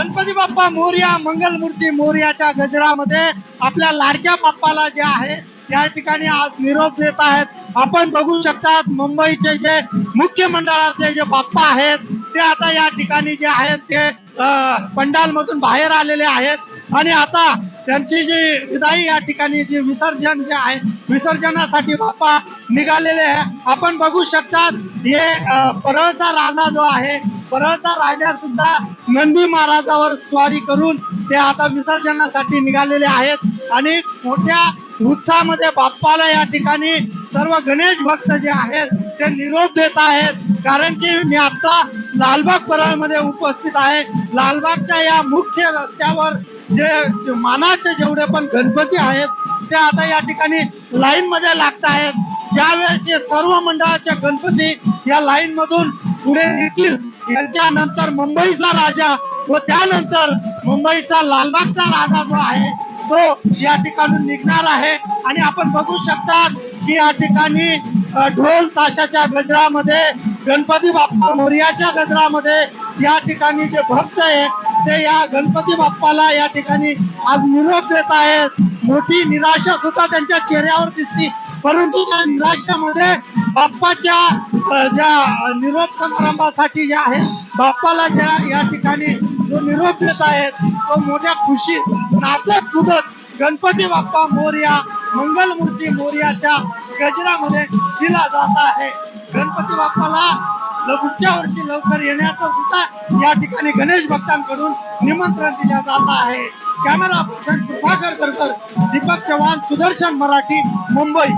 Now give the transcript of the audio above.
गणपती बाप्पा मोर्या मंगलमूर्ती मोर्याच्या गजरामध्ये आपल्या लाडक्या बाप्पाला जे आहे या ठिकाणी आज निरोप देत आहेत. आपण बघू शकतात मुंबईचे जे मुख्य मंडळाचे जे बाप्पा आहेत ते आता या ठिकाणी जे आहेत ते पंडाल मधून बाहेर आलेले आहेत. आणि आता त्यांची जी विदाई या ठिकाणी जी विसर्जन जे आहे विसर्जनासाठी बाप्पा निघालेले आहे. आपण बघू शकतात हे परळचा राजा जो आहे परळचा राजा सुद्धा नंदी महाराजावर स्वारी करून ते आता विसर्जनासाठी निघालेले आहेत. आणि मोठ्या उत्साहामध्ये बाप्पाला या ठिकाणी सर्व गणेश भक्त जे आहेत ते निरोप देत आहेत. कारण की मी आता लालबाग परळमध्ये उपस्थित आहे. लालबागच्या या मुख्य रस्त्यावर जे मानाचे जेवढे पण गणपती आहेत ते आता या ठिकाणी लाईन मध्ये लागत आहेत. ज्यावेळेस हे सर्व मंडळाचे गणपती या लाईन मधून पुढे येतील त्यांच्यानंतर मुंबईचा राजा व त्यानंतर मुंबईचा लालबागचा राजा जो आहे तो या ठिकाणून निघणार आहे. आणि आपण बघू शकतात की या ठिकाणी ढोल ताशाच्या गजरामध्ये गणपती बाप्पा मोर्याच्या गजरामध्ये या ठिकाणी जे भक्त आहेत ते या गणपती बाप्पाला या ठिकाणी आज निरोप देत आहेत. मोठी निराशा सुद्धा त्यांच्या चेहऱ्यावर दिसती. परंतु त्या निराशामध्ये बाप्पाच्या ज्या निरोप समारंभासाठी ज्या आहेत बाप्पाला ज्या या ठिकाणी जो निरोप देत आहेत तो मोठ्या खुशी नाचत कुदत गणपती बाप्पा मोर्या मंगलमूर्ती मोर्याच्या गजरामध्ये दिला जात आहे. गणपती बाप्पाला पुढच्या वर्षी लवकर येण्याचं सुद्धा या ठिकाणी गणेश भक्तांकडून निमंत्रण दिल्या जात आहे. कॅमेरा पर्सन कृपाकर बरोबर दीपक चव्हाण सुदर्शन मराठी मुंबई.